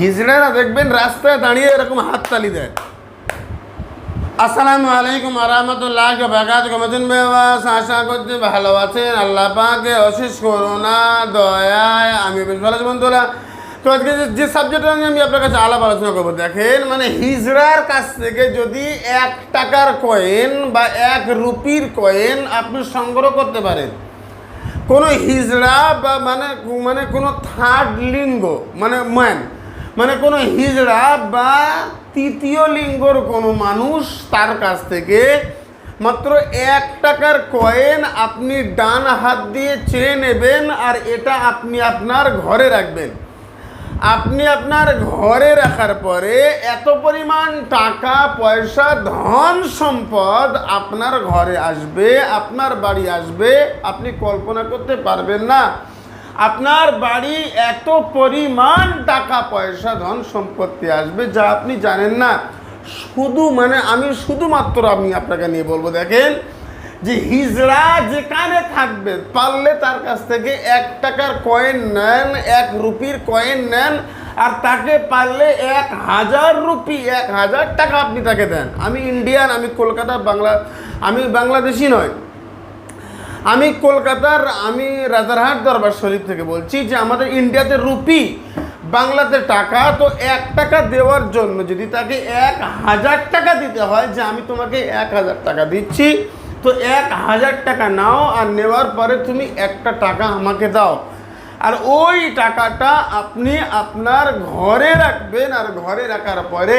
হিজড়ারা দেখবেন রাস্তায় দাঁড়িয়ে এরকম হাততালি দেয়। আসসালামু আলাইকুম আরহামতুল্লাহ বাগাত কমেছেন বেবাস আশা করছি ভালো আছেন। আল্লাহ পাকে অশেষ করোনা দয়ায় আমি বেশ ভালো আছি বন্ধুরা। তো আজকে যে সাবজেক্টটা নিয়ে আমি আপনার কাছে আলাপ আলোচনা করব, দেখেন মানে হিজড়ার কাছ থেকে যদি এক টাকার কয়েন বা এক রুপির কয়েন আপনি সংগ্রহ করতে পারেন, কোনো হিজড়া বা মানে মানে কোনো থার্ড লিঙ্গ মানে ম্যান মানে কোনো হিজড়া বা তৃতীয় লিঙ্গর কোনো মানুষ তার কাছ থেকে মাত্র এক টাকার কয়েন আপনি ডান হাত দিয়ে চেয়ে নেবেন আর এটা আপনি আপনার ঘরে রাখবেন। আপনি আপনার ঘরে রাখার পরে এত পরিমাণ টাকা, পয়সা, ধন সম্পদ আপনার ঘরে আসবে, আপনার বাড়ি আসবে, আপনি কল্পনা করতে পারবেন না। আপনার বাড়ি এত পরিমাণ টাকা পয়সা ধন সম্পত্তি আসবে যা আপনি জানেন না। শুধু মানে আমি শুধুমাত্র আমি আপনাকে নিয়ে বলব, দেখেন যে হিজড়া যেখানে থাকবে, পারলে তার কাছ থেকে এক টাকার কয়েন নেন, এক রুপির কয়েন নেন, আর তাকে পারলে এক হাজার রুপি, এক হাজার টাকা আপনি তাকে দেন। আমি ইন্ডিয়ান আমি কলকাতা, বাংলা, আমি বাংলাদেশি নয়। আমি কলকাতার, আমি রাজারহাট দরবার শরীফ থেকে বলছি যে আমাদের ইন্ডিয়াতে রুপি, বাংলাতে টাকা, তো এক টাকা দেওয়ার জন্য যদি তাকে এক হাজার টাকা দিতে হয় যে আমি তোমাকে এক হাজার টাকা দিচ্ছি, তো এক হাজার টাকা নাও আর নেওয়ার পরে তুমি একটা টাকা আমাকে দাও। আর ওই টাকাটা আপনি আপনার ঘরে রাখবেন আর ঘরে রাখার পরে,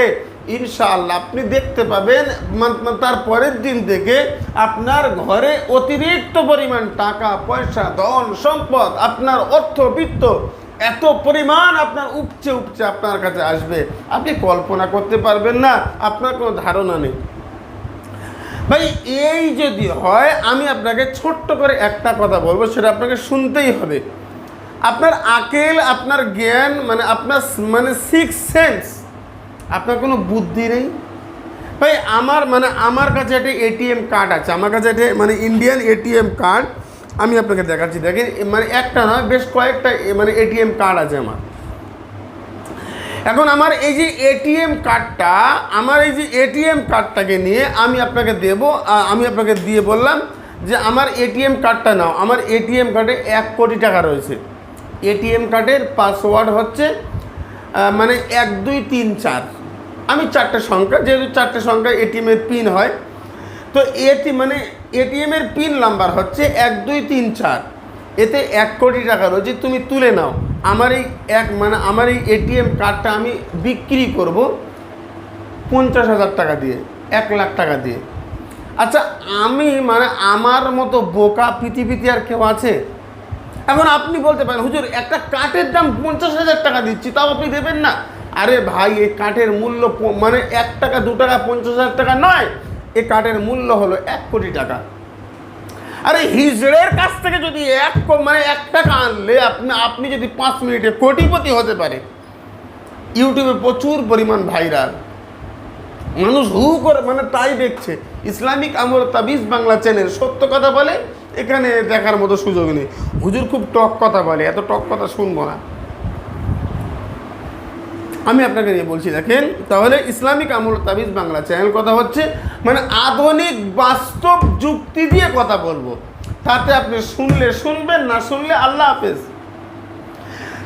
ইনশাআল্লাহ আপনি দেখতে পাবেন তার পরের দিন থেকে আপনার ঘরে অতিরিক্ত পরিমাণ টাকা, পয়সা, ধন, সম্পদ, আপনার অর্থবিত্ত এত পরিমাণ আপনার উপচে উপচে আপনার কাছে আসবে। আপনি কল্পনা করতে পারবেন না, আপনার কোনো ধারণা নেই। ভাই, এই যদি হয়, আমি আপনাকে ছোট্ট করে একটা কথা বলব, সেটা আপনাকে শুনতেই হবে। আপনার আকেল, আপনার জ্ঞান মানে আপনার মানে সিক্স সেন্স আপনার কোনো বুদ্ধি নেই? ভাই, আমার মানে আমার কাছে একটা এটিএম কার্ড আছে। আমার কাছে একটা মানে ইন্ডিয়ান এটিএম কার্ড আমি আপনাকে দেখাচ্ছি। দেখেন মানে একটা নয়, বেশ কয়েকটা মানে এটিএম কার্ড আছে আমার। এখন আমার এই যে এটিএম কার্ডটা আমার এই যে এটিএম কার্ডটাকে নিয়ে আমি আপনাকে দেব আমি আপনাকে দিয়ে বললাম যে আমার এটিএম কার্ডটা নাও। আমার এটিএম কার্ডে এক কোটি টাকা রয়েছে। এটিএম কার্ডের পাসওয়ার্ড হচ্ছে মানে এক, দুই, তিন, চার। আমি চারটে সংখ্যা, যেহেতু চারটে সংখ্যা এটিএমের পিন হয়, তো এটি মানে এটিএমের পিন নাম্বার হচ্ছে এক, দুই, তিন, চার। এতে এক কোটি টাকা রয়েছে তুমি তুলে নাও। আমার এই এক মানে আমার এই এটিএম কার্ডটা আমি বিক্রি করব পঞ্চাশ হাজার টাকা দিয়ে, এক লাখ টাকা দিয়ে। আচ্ছা আমি মানে আমার মতো বোকা পৃথিবীতে আর কেউ আছে? এখন আপনি বলতে পারেন, হুজুর, একটা কাঠের দাম পঞ্চাশ হাজার টাকা দিচ্ছি, তাও আপনি দেবেন না। আরে ভাই, এই কাঠের মূল্য মানে এক টাকা, দু টাকা, পঞ্চাশ হাজার টাকা নয়, এই কাঠের মূল্য হলো এক কোটি টাকা। আরে হিজড়ের কাছ থেকে যদি এক মানে এক টাকা আনলে আপনি আপনি যদি পাঁচ মিনিটে কোটিপতি হতে পারে। ইউটিউবে প্রচুর পরিমাণ ভাইরাল। মানুষ হু করে মানে তাই দেখছে। ইসলামিক আমল তাবিজ বাংলা চ্যানেল সত্য কথা বলে এখানে দেখার মতো সুযোগ নেই। হুজুর খুব টক কথা বলে, এত টক কথা শুনব না। আমি আপনাকে নিয়ে বলছি, দেখেন, তাহলে ইসলামিক আমল তাবিজ বাংলা চ্যানেল কথা হচ্ছে মানে আধুনিক বাস্তব যুক্তি দিয়ে কথা বলব। তাতে আপনি শুনলে শুনবেন, না শুনলে আল্লাহ হাফেজ।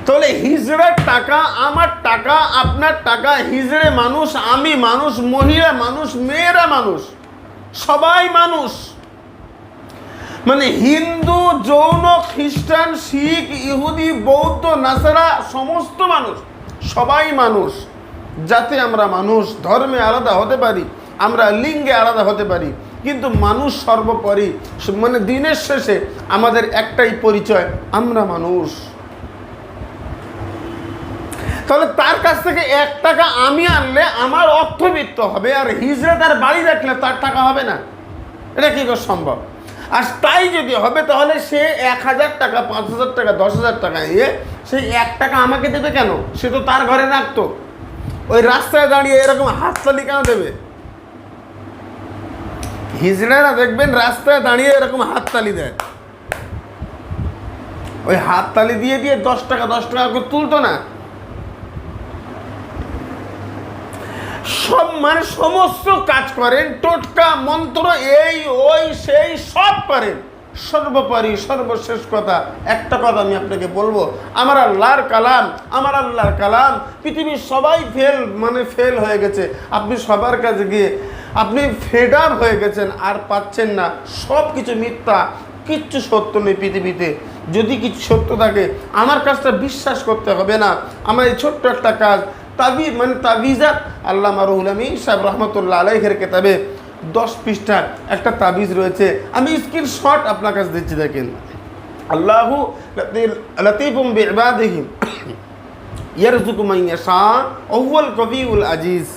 তাহলে হিজড়ার টাকা আমার টাকা, আপনার টাকা, হিজড়ে মানুষ, আমি মানুষ, মহিলা মানুষ, মেয়েরা মানুষ, সবাই মানুষ। মানে হিন্দু জৈন খ্রিস্টান, শিখ, ইহুদি, বৌদ্ধ, নাসারা, সমস্ত মানুষ, সবাই মানুষ, যাতে আমরা মানুষ, ধর্মে আলাদা হতে পারি, আমরা লিঙ্গে আলাদা হতে পারি, কিন্তু মানুষ সর্বোপরি মানে দিনের শেষে আমাদের একটাই পরিচয়, আমরা মানুষ। তাহলে তার কাছ থেকে এক টাকা আমি আনলে আমার অর্থবিত্ত হবে, আর হিজড়ে তার বাড়ি রাখলে তার টাকা হবে না। এটা কী করে সম্ভব? আর তাই যদি হবে, তাহলে সে এক হাজার টাকা, পাঁচ হাজার টাকা, দশ হাজার টাকা নিয়ে সেই এক টাকা আমাকে দেবে কেন? সে তো তার ঘরে রাখতো। ওই রাস্তায় দাঁড়িয়ে এরকম হাততালি কেন দেবে? হিজড়ারা দেখবেন রাস্তায় দাঁড়িয়ে এরকম হাততালি দেয়। ওই হাততালি দিয়ে দিয়ে দশ টাকা দশ টাকা করে তুলতো না। সব মানে সমস্ত কাজ করেন, টোটকা, মন্ত্র, এই, ওই, সেই, সব করেন সর্বোপরি, সর্বশেষ কথা, একটা কথা আমি আপনাকে বলব, আমার আল্লাহর কালাম, আমার আল্লাহর কালাম, পৃথিবীর সবাই ফেল মানে ফেল হয়ে গেছে। আপনি সবার কাছে গিয়ে, আপনি ফেড হয়ে গেছেন, আর পাচ্ছেন না। সব কিছু মিথ্যা, কিচ্ছু সত্য নেই পৃথিবীতে। যদি কিছু সত্য থাকে, আমার কাজটা বিশ্বাস করতে হবে না। আমার এই ছোট্ট একটা কাজ তাবি মানে তাবিজাত, আল্লাহ মারুল আমি সাহেব রহমতুল্লাহ আলাইহের কেতাবে দশ পৃষ্ঠা একটা তাবিজ রয়েছে। আমি স্ক্রিন শট আপনার কাছে দিচ্ছি, দেখেন। আল্লাহু লতিফুম বিবাদিহি ইয়ারজুকু মান ইয়াশা আউয়াল কবিউল আজিজ।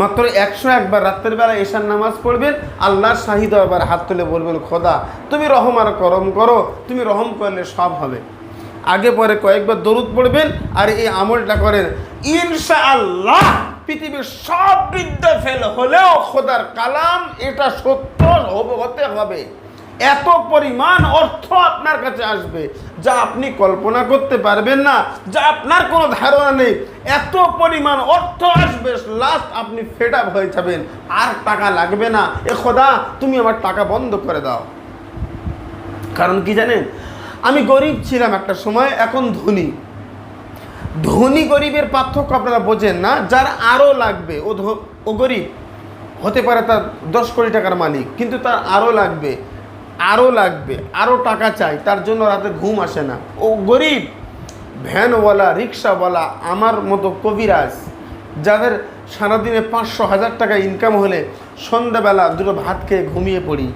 মাত্র একশো একবার রাত্রের বেলা এশার নামাজ পড়বেন, আল্লাহর শাহিদ আবার হাত তুলে বলবেন, খোদা, তুমি রহম আর করম করো, তুমি রহম করলে সব হবে। আগে পরে কয়েকবার দরুদ পড়বেন আর এই আমলটা করেন। ইনশা আল্লাহ পৃথিবীর সব বিদ্যা ফেল হলেও খোদার কালাম এটা সত্য হতে হবে। এত পরিমাণ অর্থ আপনার কাছে আসবে যা আপনি কল্পনা করতে পারবেন না, যা আপনার কোনো ধারণা নেই। এত পরিমাণ অর্থ আসবে লাস্ট আপনি ফেড আপ হয়ে যাবেন। আর টাকা লাগবে না। এ খোদা, তুমি আমার টাকা বন্ধ করে দাও। কারণ কি জানেন? আমি গরিব ছিলাম একটা সময়, এখন ধনী। ধনী গরিবের পার্থক্য আপনারা বোঝেন না, যার আরও লাগবে, ও ও গরিব, হতে পারে তার দশ কোটি টাকার মালিক, কিন্তু তার আরও লাগবে আরও লাগবে, আরও টাকা চাই, তার জন্য রাতে ঘুম আসে না। ও গরিব, ভ্যানওয়ালা, রিক্সাওয়ালা, আমার মতো কবিরাজ, যাদের সারাদিনে পাঁচশো হাজার টাকা ইনকাম হলে সন্ধ্যাবেলা দুটো ভাত খেয়ে ঘুমিয়ে পড়ি,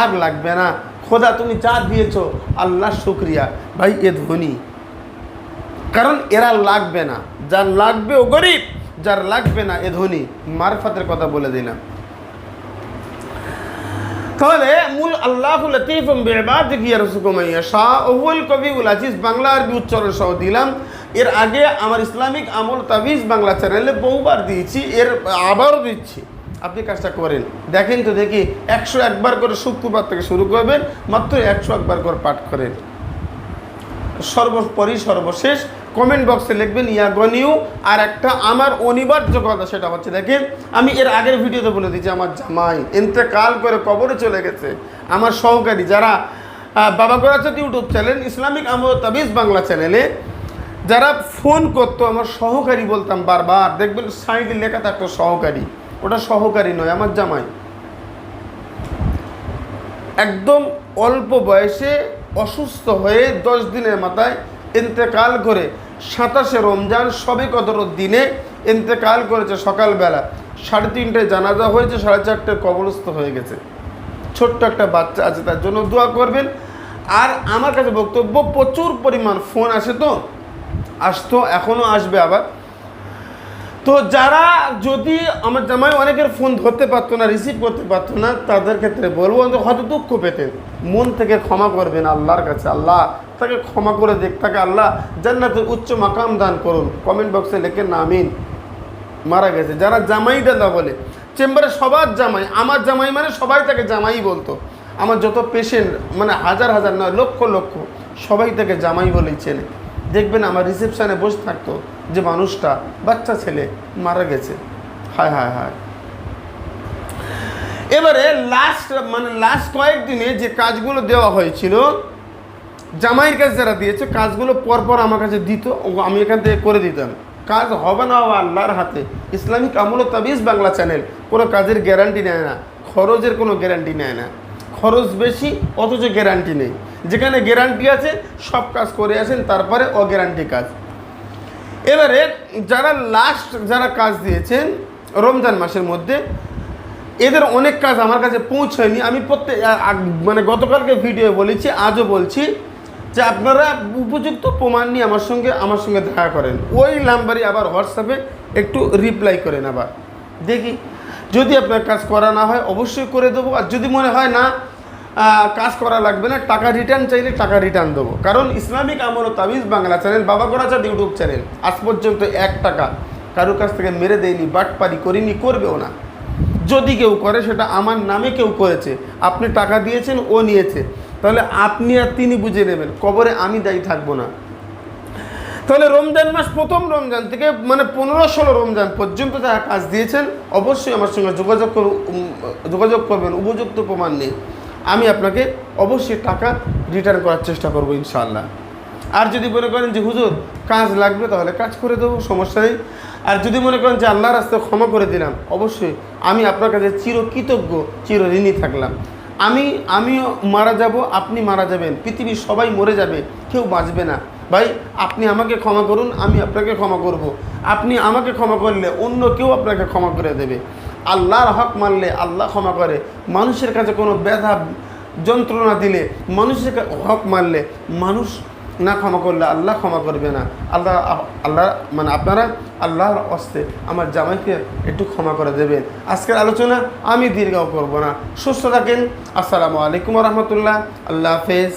আর লাগবে না। খোদা, তুমি যা দিয়েছ আল্লাহ শুক্রিয়া। ভাই, এ ধনী। কারণ এরা লাগবে না। যার লাগবে ও গরিব, যার লাগবে না এ ধনী। মারফাতের কথা বলে দিলাম। তাহলে মূল আল্লাহ লতিফম বেবাদিক ইয়ারসুকুমাইয়া শাহ ওহুল কবি উল আজিজ। বাংলা আরবি উচ্চারণ সহ দিলাম। এর আগে আমার ইসলামিক আমল তাবিজ বাংলা চ্যানেলে বহুবার দিয়েছি, এর আবারও দিচ্ছি। আপনি কাজটা করেন। দেখেন তো দেখি একশো একবার করে শুক্রবার থেকে শুরু করবেন, মাত্র একশো একবার করে পাঠ করেন। সর্বোপরি সর্বশেষ কমেন্ট বক্সে লিখবেন ইয়াগনিউ আর একটা আমার অনিবার্য কথা সেটা হচ্ছে, দেখেন, আমি এর আগের ভিডিওতে বলে দিচ্ছি আমার জামাই এতেকাল করে কবরে চলে গেছে। আমার সহকারী যারা বাবা গোরাচাঁদ ইউটিউব চ্যানেল, ইসলামিক আমল তাবিজ বাংলা চ্যানেলে, যারা ফোন করতো, আমার সহকারী বলতাম বারবার, দেখবেন সাইডে লেখা থাকতো সহকারী। ওটা সহকারী নয়, আমার জামাই। একদম অল্প বয়সে অসুস্থ হয়ে দশ দিনের মাথায় ইন্তেকাল করে সাতাশে রমজান, সবে কদর দিনে ইন্তেকাল করেছে সকালবেলা। সাড়ে তিনটায় জানাজা হয়েছে, সাড়ে চারটায় কবরস্থ হয়ে গেছে। ছোট্ট একটা বাচ্চা আছে, তার জন্য দোয়া করবেন। আর আমার কাছে বক্তব্য, প্রচুর পরিমাণ ফোন আসে তো। আসতো এখনও আসবে আবার। তো যারা যদি আমার জামাই অনেকের ফোন ধরতে পারতো না রিসিভ করতে পারতো না, তাদের ক্ষেত্রে বলব হয়তো দুঃখ পেতেন মন থেকে ক্ষমা করবেন আল্লাহর কাছে, আল্লাহ তাকে ক্ষমা করে দেখ তাকে আল্লাহ জান্নাতের উচ্চ মাকাম দান করুন। কমেন্ট বক্সে লেখেন নামিন মারা গেছে। যারা জামাই দাদা বলে, চেম্বারে সবার জামাই, আমার জামাই মানে সবাই তাকে জামাই বলতো। আমার যত পেশেন্ট মানে হাজার হাজার নয়, লক্ষ লক্ষ সবাই তাকে জামাই বলেই চেনে। দেখবেন আমার রিসেপশানে বসে থাকতো। যে মানুষটা, বাচ্চা ছেলে, মারা গেছে। হায় হায় হায়। এবারে লাস্ট মানে লাস্ট কয়েকদিনে যে কাজগুলো দেওয়া হয়েছিল, জামাইয়ের কাছে যারা দিয়েছে, কাজগুলো পরপর আমার কাছে দিত আমি এখান থেকে করে দিতাম। কাজ হবে না হবে আল্লাহর হাতে। ইসলামিক আমল তাবিজ বাংলা চ্যানেল কোনো কাজের গ্যারান্টি নেয় না। খরচের কোনো গ্যারান্টি নেয় না। খরচ বেশি, অথচ গ্যারান্টি নেই। যেখানে গ্যারান্টি আছে, সব কাজ করে আসেন, তারপরে অগ্যারান্টি কাজ। এবারে যারা লাস্ট যারা কাজ দিয়েছেন, রমজান মাসের মধ্যে, এদের অনেক কাজ আমার কাছে পৌঁছয়নি। আমি প্রত্যেক মানে গতকালকে ভিডিও বলেছি, আজও বলছি যে আপনারা উপযুক্ত প্রমাণ নিয়ে আমার সঙ্গে আমার সঙ্গে দেখা করেন। ওই নাম্বারে আবার হোয়াটসঅ্যাপে একটু রিপ্লাই করেন আবার। দেখি, যদি আপনার কাজ করা না হয়, অবশ্যই করে দেবো। আর যদি মনে হয় না কাজ করা লাগবে না, টাকা রিটার্ন চাইলে টাকা রিটার্ন দেবো। কারণ ইসলামিক আমল ও তাবিজ বাংলা চ্যানেল বাবা করাচাঁদ ইউটিউব চ্যানেল আজ পর্যন্ত এক টাকা কারোর কাছ থেকে মেরে দেয়নি, বাটপারি করিনি, করবেও না। যদি কেউ করে, সেটা আমার নামে কেউ করেছে। আপনি টাকা দিয়েছেন, ও নিয়েছে। তাহলে আপনি আর তিনি বুঝে নেবেন, কবরে আমি দায়ী থাকব না। তাহলে রমজান মাস প্রথম রমজান থেকে মানে পনেরো ষোলো রমজান পর্যন্ত যারা কাজ দিয়েছেন, অবশ্যই আমার সঙ্গে যোগাযোগ যোগাযোগ করবেন, উপযুক্ত প্রমাণ নিয়ে। আমি আপনাকে অবশ্যই টাকা রিটার্ন করার চেষ্টা করব ইনশাআল্লাহ। আর যদি মনে করেন যে, হুজুর, কাজ লাগবে তাহলে কাজ করে দেবো, সমস্যা নেই। আর যদি মনে করেন যে, আল্লাহর রাস্তায় ক্ষমা করে দিলাম, অবশ্যই আমি আপনার কাছে চিরকৃতজ্ঞ চির ঋণী থাকলাম। আমি, আমিও মারা যাব, আপনি মারা যাবেন, পৃথিবীর সবাই মরে যাবে, কেউ বাঁচবে না। ভাই, আপনি আমাকে ক্ষমা করুন, আমি আপনাকে ক্ষমা করব। আপনি আমাকে ক্ষমা করলে অন্য কেউ আপনাকে ক্ষমা করে দেবে। আল্লাহর হক মানলে আল্লাহ ক্ষমা করে। মানুষের কাছে কোনো ব্যথা, যন্ত্রণা দিলে মানুষের হক মানলে মানুষ না ক্ষমা করলে আল্লাহ ক্ষমা করবে না। আল্লাহ আল্লাহ মানে আপনারা আল্লাহর অস্তে আমার জামাইকে একটু ক্ষমা করে দেবেন। আজকের আলোচনা আমি দীর্ঘ করব না। সুস্থ থাকেন। আসসালামু আলাইকুম রহমতুল্লাহ। আল্লাহ হাফেজ।